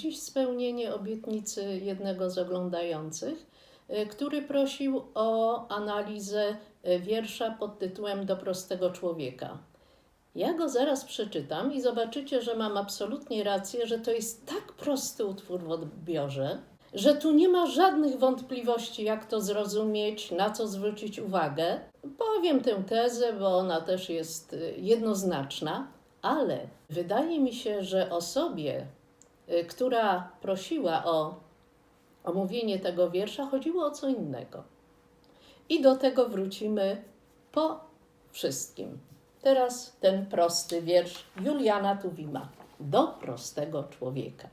dziś spełnienie obietnicy jednego z oglądających, y, który prosił o analizę y, wiersza pod tytułem Do prostego człowieka. Ja go zaraz przeczytam i zobaczycie, że mam absolutnie rację, że to jest tak prosty utwór w odbiorze, że tu nie ma żadnych wątpliwości, jak to zrozumieć, na co zwrócić uwagę. Powiem tę tezę, bo ona też jest y, jednoznaczna, ale wydaje mi się, że osobie, która prosiła o omówienie tego wiersza, chodziło o co innego. I do tego wrócimy po wszystkim. Teraz ten prosty wiersz Juliana Tuwima do prostego człowieka.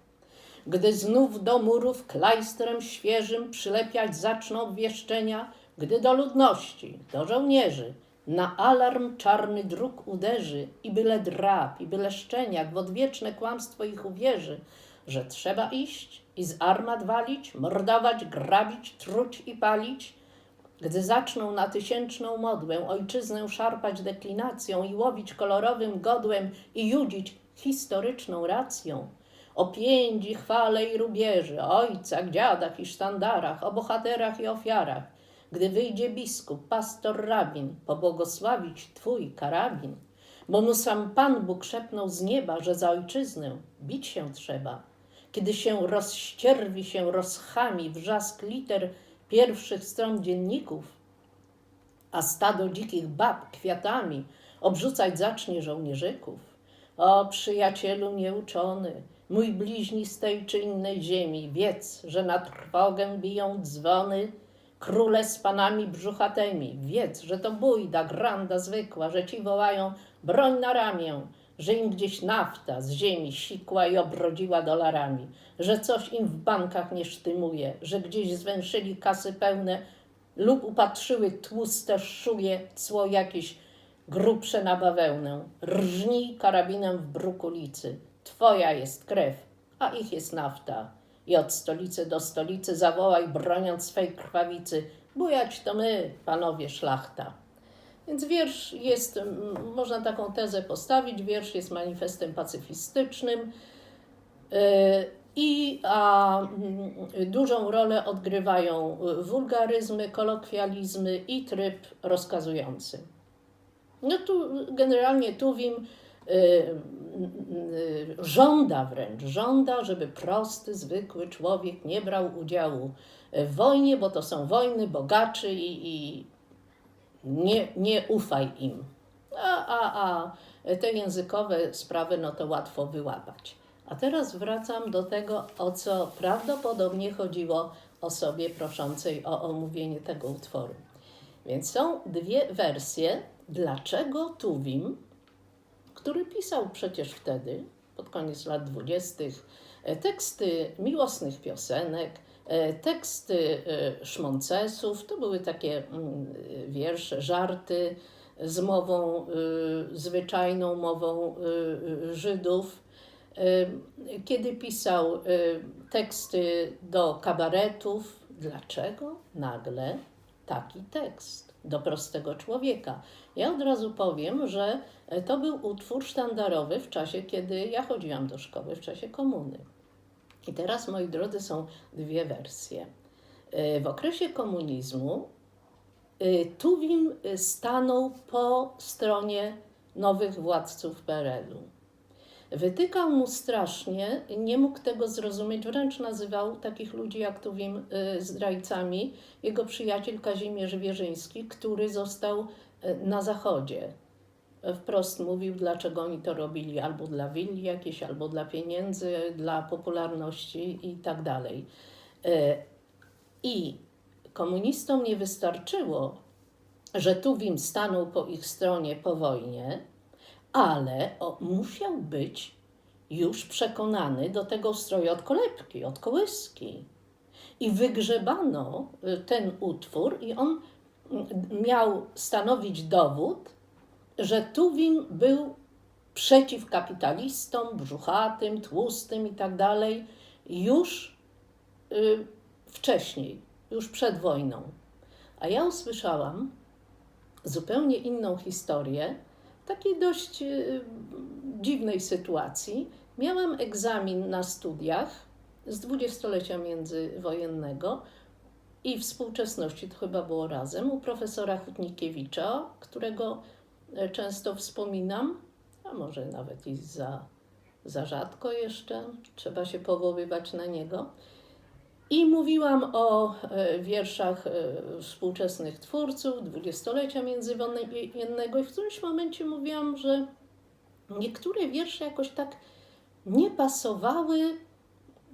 Gdy znów do murów klajstrem świeżym przylepiać zaczną obwieszczenia, gdy do ludności, do żołnierzy na alarm czarny dróg uderzy i byle drap, i byle szczeniak w odwieczne kłamstwo ich uwierzy, że trzeba iść i z armat walić, mordować, grabić, truć i palić, gdy zaczną na tysięczną modłę ojczyznę szarpać deklinacją i łowić kolorowym godłem i judzić historyczną racją, o piędzi, chwale i rubieży, ojcach, dziadach i sztandarach, o bohaterach i ofiarach, gdy wyjdzie biskup, pastor, rabin, pobłogosławić Twój karabin, bo mu sam Pan Bóg szepnął z nieba, że za ojczyznę bić się trzeba. Kiedy się rozścierwi się rozchami wrzask liter pierwszych stron dzienników, a stado dzikich bab kwiatami obrzucać zacznie żołnierzyków. O przyjacielu nieuczony, mój bliźni z tej czy innej ziemi, wiedz, że na trwogę biją dzwony, króle z panami brzuchatymi, wiedz, że to bójda, granda zwykła, że ci wołają broń na ramię, że im gdzieś nafta z ziemi sikła i obrodziła dolarami, że coś im w bankach nie sztymuje, że gdzieś zwęszyli kasy pełne lub upatrzyły tłuste szuje, cło jakieś grubsze na bawełnę. Rżnij karabinem w brukulicy. Twoja jest krew, a ich jest nafta. I od stolicy do stolicy zawołaj, broniąc swej krwawicy. Bujać to my, panowie szlachta. Więc wiersz jest, można taką tezę postawić, wiersz jest manifestem pacyfistycznym yy, i a, mm, dużą rolę odgrywają wulgaryzmy, kolokwializmy i tryb rozkazujący. No tu generalnie Tuwim y, y, żąda wręcz, żąda, żeby prosty, zwykły człowiek nie brał udziału w wojnie, bo to są wojny bogaczy i, i nie, nie ufaj im. A, a, a te językowe sprawy, no to łatwo wyłapać. A teraz wracam do tego, o co prawdopodobnie chodziło osobie proszącej o omówienie tego utworu. Więc są dwie wersje, dlaczego Tuwim, który pisał przecież wtedy, pod koniec lat dwudziestych, teksty miłosnych piosenek, teksty e, szmoncesów, to były takie mm, wiersze, żarty z mową zwyczajną, mową Żydów. Kiedy pisał teksty do kabaretów, dlaczego nagle taki tekst do prostego człowieka? Ja od razu powiem, że to był utwór sztandarowy w czasie, kiedy ja chodziłam do szkoły, w czasie komuny. I teraz, moi drodzy, są dwie wersje. W okresie komunizmu Tuwim stanął po stronie nowych władców PRL-u. Wytykał mu strasznie, nie mógł tego zrozumieć, wręcz nazywał takich ludzi jak Tuwim zdrajcami. Jego przyjaciel Kazimierz Wierzyński, który został na zachodzie. Wprost mówił, dlaczego oni to robili, albo dla willi jakiejś, albo dla pieniędzy, dla popularności i tak dalej. I komunistom nie wystarczyło, że Tuwim stanął po ich stronie po wojnie, ale musiał być już przekonany do tego ustroju od kolebki, od kołyski. I wygrzebano ten utwór i on miał stanowić dowód, że Tuwim był przeciw kapitalistom, brzuchatym, tłustym i tak dalej, już y, wcześniej, już przed wojną. A ja usłyszałam zupełnie inną historię, takiej dość y, dziwnej sytuacji. Miałam egzamin na studiach z dwudziestolecia międzywojennego i współczesności, to chyba było razem, u profesora Hutnikiewicza, którego często wspominam, a może nawet i za, za rzadko jeszcze, trzeba się powoływać na niego. I mówiłam o e, wierszach e, współczesnych twórców, dwudziestolecia międzywojennego i w którymś momencie mówiłam, że niektóre wiersze jakoś tak nie pasowały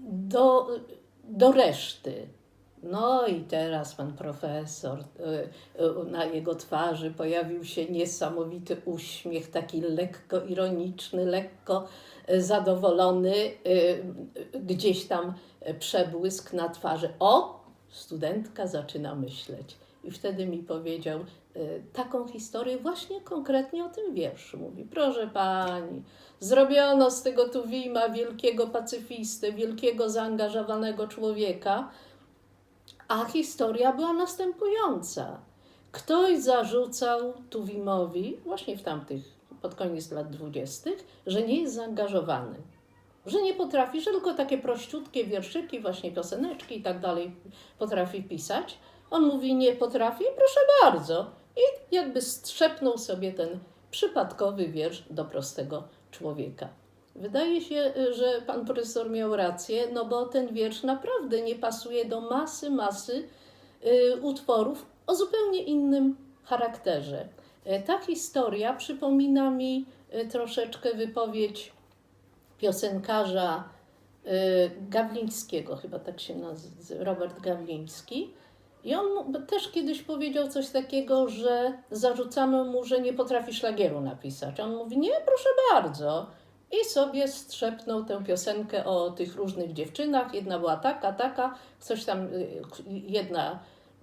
do, do reszty. No i teraz pan profesor, y, y, na jego twarzy pojawił się niesamowity uśmiech, taki lekko ironiczny, lekko y, zadowolony, gdzieś tam przebłysk na twarzy. O, studentka zaczyna myśleć. I wtedy mi powiedział taką historię właśnie konkretnie o tym wierszu. Mówi, proszę pani, zrobiono z tego Tuwima wielkiego pacyfistę, wielkiego zaangażowanego człowieka, a historia była następująca. Ktoś zarzucał Tuwimowi, właśnie w tamtych, pod koniec lat dwudziestych, że nie jest zaangażowany. Że nie potrafi, że tylko takie prościutkie wierszyki, właśnie pioseneczki i tak dalej potrafi pisać. On mówi, nie potrafi, proszę bardzo. I jakby strzepnął sobie ten przypadkowy wiersz do prostego człowieka. Wydaje się, że pan profesor miał rację, no bo ten wiersz naprawdę nie pasuje do masy, masy y, utworów o zupełnie innym charakterze. E, ta historia przypomina mi y, troszeczkę wypowiedź piosenkarza y, Gawlińskiego, chyba tak się nazywa, Robert Gawliński. I on też kiedyś powiedział coś takiego, że zarzucamy mu, że nie potrafi szlagieru napisać. On mówi, nie, proszę bardzo, i sobie strzepnął tę piosenkę o tych różnych dziewczynach. Jedna była taka, taka, coś tam, y, jedna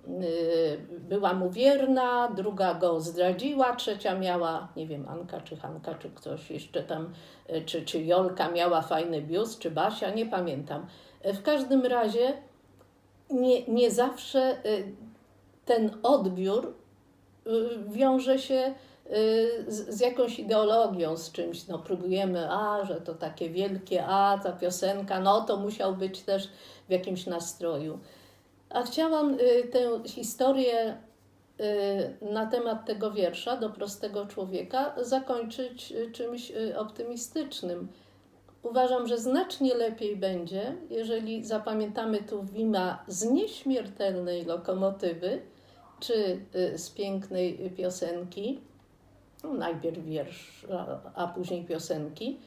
y, była mu wierna, druga go zdradziła, trzecia miała, nie wiem, Anka czy Hanka, czy ktoś jeszcze tam, y, czy, czy Jolka miała fajny biust, czy Basia, nie pamiętam. W każdym razie nie, nie zawsze ten odbiór wiąże się z, z, jakąś ideologią, z czymś, no próbujemy, a, że to takie wielkie, a, ta piosenka, no to musiał być też w jakimś nastroju. A chciałam y, tę historię y, na temat tego wiersza do prostego człowieka zakończyć y, czymś y, optymistycznym. Uważam, że znacznie lepiej będzie, jeżeli zapamiętamy tu Wima z nieśmiertelnej lokomotywy, czy y, z pięknej piosenki, no, najpierw wiersz, a, a później piosenki,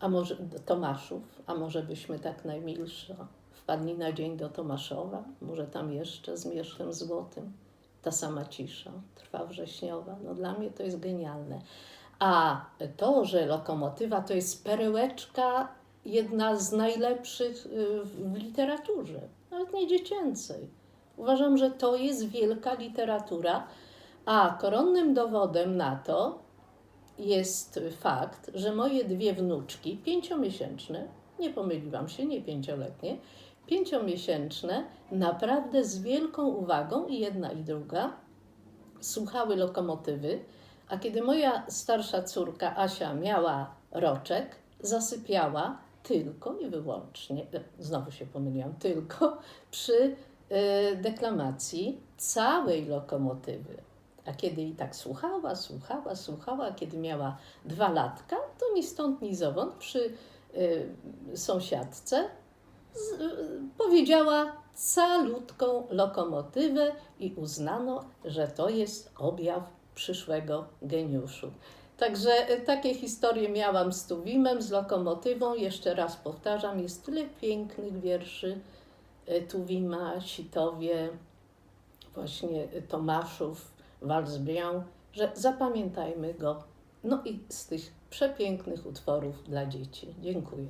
a może Tomaszów, a może byśmy tak najmilszo wpadli na dzień do Tomaszowa, może tam jeszcze z mieszkiem złotym. Ta sama cisza, trwa wrześniowa. No dla mnie to jest genialne. A to, że lokomotywa to jest perełeczka, jedna z najlepszych y, w literaturze, nawet nie dziecięcej. Uważam, że to jest wielka literatura, a koronnym dowodem na to jest fakt, że moje dwie wnuczki, pięciomiesięczne, nie pomyliłam się, nie pięcioletnie, pięciomiesięczne, naprawdę z wielką uwagą i jedna i druga słuchały lokomotywy, a kiedy moja starsza córka Asia miała roczek, zasypiała tylko i wyłącznie, e, znowu się pomyliłam, tylko przy y, deklamacji całej lokomotywy. A kiedy i tak słuchała, słuchała, słuchała, kiedy miała dwa latka, to ni stąd, ni zowąd przy y, sąsiadce z, y, powiedziała calutką lokomotywę i uznano, że to jest objaw przyszłego geniuszu. Także y, takie historie miałam z Tuwimem, z lokomotywą. Jeszcze raz powtarzam, jest tyle pięknych wierszy y, Tuwima, Sitowie, właśnie y, Tomaszów, Walsbrian, że zapamiętajmy go. No i z tych przepięknych utworów dla dzieci. Dziękuję.